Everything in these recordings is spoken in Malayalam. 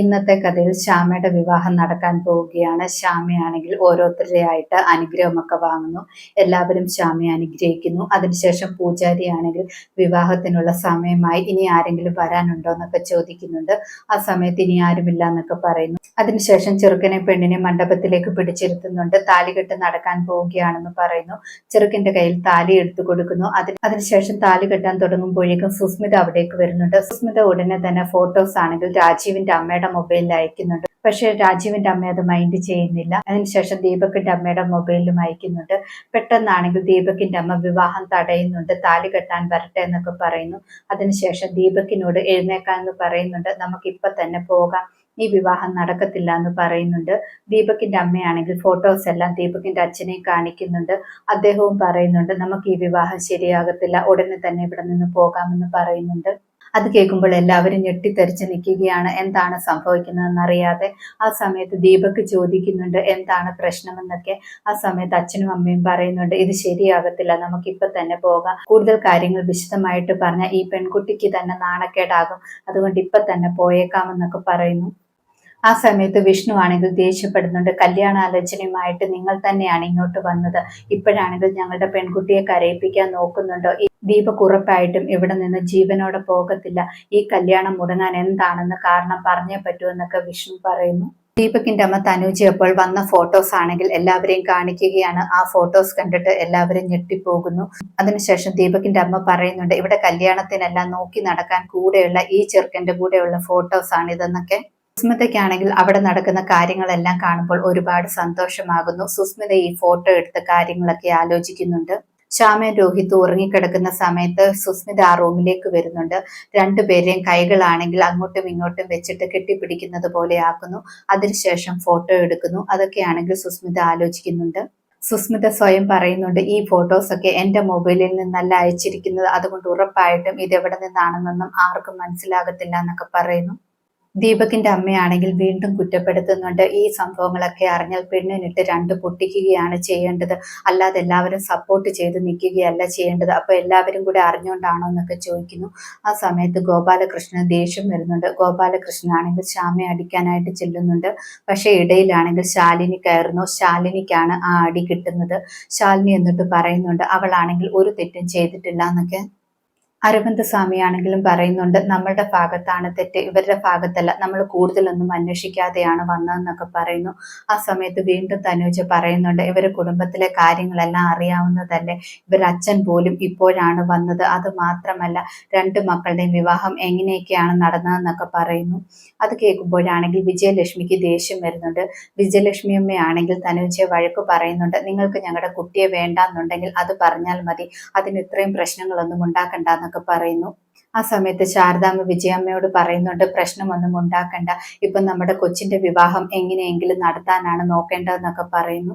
ഇന്നത്തെ കഥയിൽ ശ്യാമയുടെ വിവാഹം നടക്കാൻ പോവുകയാണ്. ശ്യാമയാണെങ്കിൽ ഓരോരുത്തരുടെ ആയിട്ട് അനുഗ്രഹമൊക്കെ വാങ്ങുന്നു. എല്ലാവരും ശ്യാമയെ അനുഗ്രഹിക്കുന്നു. അതിനുശേഷം പൂജാരി ആണെങ്കിൽ വിവാഹത്തിനുള്ള സമയമായി ഇനി ആരെങ്കിലും വരാനുണ്ടോ എന്നൊക്കെ ചോദിക്കുന്നുണ്ട്. ആ സമയത്ത് ഇനി ആരുമില്ല എന്നൊക്കെ പറയുന്നു. അതിനുശേഷം ചെറുക്കനെ പെണ്ണിനെ മണ്ഡപത്തിലേക്ക് പിടിച്ചിരുത്തുന്നുണ്ട്. താലികെട്ട് നടക്കാൻ പോവുകയാണെന്ന് പറയുന്നു. ചെറുക്കന്റെ കയ്യിൽ താലി എടുത്തു കൊടുക്കുന്നു. അതിന് അതിനുശേഷം താലി കെട്ടാൻ തുടങ്ങുമ്പോഴേക്കും സുസ്മിത അവിടേക്ക് വരുന്നുണ്ട്. സുസ്മിത ഉടനെ തന്നെ ഫോട്ടോസ് ആണെങ്കിൽ രാജീവിന്റെ അമ്മയുടെ മൊബൈലിൽ അയക്കുന്നുണ്ട്. പക്ഷെ രാജീവിന്റെ അമ്മ അത് മൈൻഡ് ചെയ്യുന്നില്ല. അതിനുശേഷം ദീപകിന്റെ അമ്മയുടെ മൊബൈലിലും അയക്കുന്നുണ്ട്. പെട്ടെന്നാണെങ്കിൽ ദീപകിന്റെ അമ്മ വിവാഹം തടയുന്നുണ്ട്. താലി കെട്ടാൻ വരട്ടെ എന്നൊക്കെ പറയുന്നു. അതിനുശേഷം ദീപകിനോട് എഴുന്നേക്കാന്ന് പറയുന്നുണ്ട്. നമുക്ക് തന്നെ പോകാം. ഈ വിവാഹം നടക്കത്തില്ല എന്ന് പറയുന്നുണ്ട്. ദീപകിന്റെ അമ്മയാണെങ്കിൽ ഫോട്ടോസ് എല്ലാം ദീപകിന്റെ അച്ഛനെ കാണിക്കുന്നുണ്ട്. അദ്ദേഹവും പറയുന്നുണ്ട് നമുക്ക് ഈ വിവാഹം ശരിയാകത്തില്ല. ഉടനെ തന്നെ ഇവിടെ നിന്ന് പോകാമെന്ന് പറയുന്നുണ്ട്. അത് കേൾക്കുമ്പോൾ എല്ലാവരും ഞെട്ടിത്തെറിച്ച് നിൽക്കുകയാണ്. എന്താണ് സംഭവിക്കുന്നതെന്ന് അറിയാതെ ആ സമയത്ത് ദീപക് ചോദിക്കുന്നുണ്ട് എന്താണ് പ്രശ്നമെന്നൊക്കെ? ആ സമയത്ത് അച്ഛനും അമ്മയും പറയുന്നുണ്ട് ഇത് ശരിയാകത്തില്ല നമുക്കിപ്പോൾ തന്നെ പോകാം. കൂടുതൽ കാര്യങ്ങൾ വിശദമായിട്ട് പറഞ്ഞാൽ ഈ പെൺകുട്ടിക്ക് തന്നെ നാണക്കേടാകും. അതുകൊണ്ട് ഇപ്പം തന്നെ പോയേക്കാമെന്നൊക്കെ പറയുന്നു. ആ സമയത്ത് വിഷ്ണു ആണെങ്കിൽ ദേഷ്യപ്പെടുന്നുണ്ട്. കല്യാണാലോചനയുമായിട്ട് നിങ്ങൾ തന്നെയാണ് ഇങ്ങോട്ട് വന്നത്. ഇപ്പോഴാണെങ്കിൽ ഞങ്ങളുടെ പെൺകുട്ടിയെ കരയിപ്പിക്കാൻ നോക്കുന്നുണ്ടോ? ദീപക് ഉറപ്പായിട്ടും ഇവിടെ നിന്ന് ജീവനോടെ പോകത്തില്ല. ഈ കല്യാണം മുടങ്ങാൻ എന്താണെന്ന് കാരണം പറഞ്ഞേ പറ്റൂ എന്നൊക്കെ വിഷ്ണു പറയുന്നു. ദീപകിന്റെ അമ്മ തനുജി അപ്പോൾ വന്ന ഫോട്ടോസ് ആണെങ്കിൽ എല്ലാവരെയും കാണിക്കുകയാണ്. ആ ഫോട്ടോസ് കണ്ടിട്ട് എല്ലാവരും ഞെട്ടിപ്പോകുന്നു. അതിനുശേഷം ദീപകിന്റെ അമ്മ പറയുന്നുണ്ട് ഇവിടെ കല്യാണത്തിനെല്ലാം നോക്കി നടക്കാൻ കൂടെയുള്ള ഈ ചെറുക്കന്റെ കൂടെയുള്ള ഫോട്ടോസ് ആണ് ഇതെന്നൊക്കെ സുസ്മിതയ്ക്കാണെങ്കിൽ അവിടെ നടക്കുന്ന കാര്യങ്ങളെല്ലാം കാണുമ്പോൾ ഒരുപാട് സന്തോഷമാകുന്നു. സുസ്മിത ഈ ഫോട്ടോ എടുത്ത കാര്യങ്ങളൊക്കെ ആലോചിക്കുന്നുണ്ട്. ശ്യാമൻ രോഹിത് ഉറങ്ങിക്കിടക്കുന്ന സമയത്ത് സുസ്മിത ആ റൂമിലേക്ക് വരുന്നുണ്ട്. രണ്ടുപേരെയും കൈകളാണെങ്കിൽ അങ്ങോട്ടും ഇങ്ങോട്ടും വെച്ചിട്ട് കെട്ടിപ്പിടിക്കുന്നത് പോലെ ആക്കുന്നു. അതിനുശേഷം ഫോട്ടോ എടുക്കുന്നു. അതൊക്കെയാണെങ്കിൽ സുസ്മിത ആലോചിക്കുന്നുണ്ട്. സുസ്മിത സ്വയം പറയുന്നുണ്ട് ഈ ഫോട്ടോസൊക്കെ എന്റെ മൊബൈലിൽ നിന്നല്ല അയച്ചിരിക്കുന്നത്. അതുകൊണ്ട് ഉറപ്പായിട്ടും ഇത് എവിടെ നിന്നാണെന്നൊന്നും ആർക്കും മനസ്സിലാകത്തില്ല എന്നൊക്കെ പറയുന്നു. ദീപകിന്റെ അമ്മയാണെങ്കിൽ വീണ്ടും കുറ്റപ്പെടുത്തുന്നുണ്ട്. ഈ സംഭവങ്ങളൊക്കെ അറിഞ്ഞാൽ പെണ്ണിനിട്ട് രണ്ട് പൊട്ടിക്കുകയാണ് ചെയ്യേണ്ടത്. അല്ലാതെ എല്ലാവരും സപ്പോർട്ട് ചെയ്ത് നിൽക്കുകയല്ല ചെയ്യേണ്ടത്. അപ്പൊ എല്ലാവരും കൂടെ അറിഞ്ഞുകൊണ്ടാണോ എന്നൊക്കെ ചോദിക്കുന്നു. ആ സമയത്ത് ഗോപാലകൃഷ്ണന് ദേഷ്യം വരുന്നുണ്ട്. ഗോപാലകൃഷ്ണൻ ആണെങ്കിൽ ശ്യാമയെ അടിക്കാനായിട്ട് ചെല്ലുന്നുണ്ട്. പക്ഷെ ഇടയിലാണെങ്കിൽ ശാലിനി കയറുന്നു. ശാലിനിക്കാണ് ആ അടി കിട്ടുന്നത്. ശാലിനി എന്നിട്ട് പറയുന്നുണ്ട് അവളാണെങ്കിൽ ഒരു തെറ്റും ചെയ്തിട്ടില്ല എന്നൊക്കെ. അരവിന്ദ് സ്വാമിയാണെങ്കിലും പറയുന്നുണ്ട് നമ്മളുടെ ഭാഗത്താണ് തെറ്റ് ഇവരുടെ ഭാഗത്തല്ല. നമ്മൾ കൂടുതലൊന്നും അന്വേഷിക്കാതെയാണ് വന്നതെന്നൊക്കെ പറയുന്നു. ആ സമയത്ത് വീണ്ടും തനുജ പറയുന്നുണ്ട് ഇവരുടെ കുടുംബത്തിലെ കാര്യങ്ങളെല്ലാം അറിയാവുന്നതല്ലേ. ഇവരുടെ അച്ഛൻ പോലും ഇപ്പോഴാണ് വന്നത്. അത് മാത്രമല്ല രണ്ട് മക്കളുടെയും വിവാഹം എങ്ങനെയൊക്കെയാണ് നടന്നതെന്നൊക്കെ പറയുന്നു. അത് കേൾക്കുമ്പോഴാണെങ്കിൽ വിജയലക്ഷ്മിക്ക് ദേഷ്യം വരുന്നുണ്ട്. വിജയലക്ഷ്മി അമ്മയാണെങ്കിൽ തനുജയെ വഴക്ക് പറയുന്നുണ്ട് നിങ്ങൾക്ക് ഞങ്ങളുടെ കുട്ടിയെ വേണ്ടെന്നുണ്ടെങ്കിൽ അത് പറഞ്ഞാൽ മതി. അതിന് ഇത്രയും പ്രശ്നങ്ങളൊന്നും ഉണ്ടാക്കണ്ടെന്നൊക്കെ എന്നൊക്കെ പറയുന്നു. ആ സമയത്ത് ശാരദാമ്മ വിജയമ്മയോട് പറയുന്നുണ്ട് പ്രശ്നമൊന്നും ഉണ്ടാക്കണ്ട. ഇപ്പം നമ്മുടെ കൊച്ചിന്റെ വിവാഹം എങ്ങനെയെങ്കിലും നടത്താനാണ് നോക്കേണ്ടതെന്നൊക്കെ പറയുന്നു.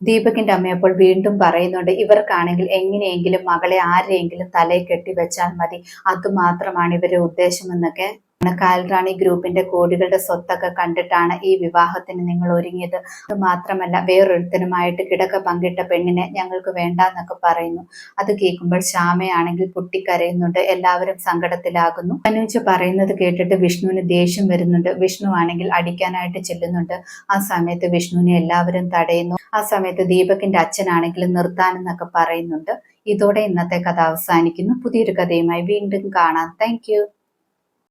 ദീപകിന്റെ അമ്മയപ്പോൾ വീണ്ടും പറയുന്നുണ്ട് ഇവർക്കാണെങ്കിൽ എങ്ങനെയെങ്കിലും മകളെ ആരെയെങ്കിലും തലയിൽ കെട്ടി വെച്ചാൽ മതി അതുമാത്രമാണ് ഇവരുടെ ഉദ്ദേശമെന്നൊക്കെ. കാൽറാണി ഗ്രൂപ്പിന്റെ കോടികളുടെ സ്വത്തൊക്കെ കണ്ടിട്ടാണ് ഈ വിവാഹത്തിന് നിങ്ങൾ ഒരുങ്ങിയത്. അത് മാത്രമല്ല വേറൊരുത്തനുമായിട്ട് കിടക്ക പങ്കിട്ട പെണ്ണിനെ ഞങ്ങൾക്ക് വേണ്ട എന്നൊക്കെ പറയുന്നു. അത് കേൾക്കുമ്പോൾ ശ്യാമയാണെങ്കിൽ പൊട്ടിക്കരയുന്നുണ്ട്. എല്ലാവരും സങ്കടത്തിലാകുന്നു. അനുജ് പറയുന്നത് കേട്ടിട്ട് വിഷ്ണുവിന് ദേഷ്യം വരുന്നുണ്ട്. വിഷ്ണു ആണെങ്കിൽ അടിക്കാനായിട്ട് ചെല്ലുന്നുണ്ട്. ആ സമയത്ത് വിഷ്ണുവിനെ എല്ലാവരും തടയുന്നു. ആ സമയത്ത് ദീപകിന്റെ അച്ഛനാണെങ്കിലും നിർത്താനെന്നൊക്കെ പറയുന്നുണ്ട്. ഇതോടെ ഇന്നത്തെ കഥ അവസാനിക്കുന്നു. പുതിയൊരു കഥയുമായി വീണ്ടും കാണാം. താങ്ക്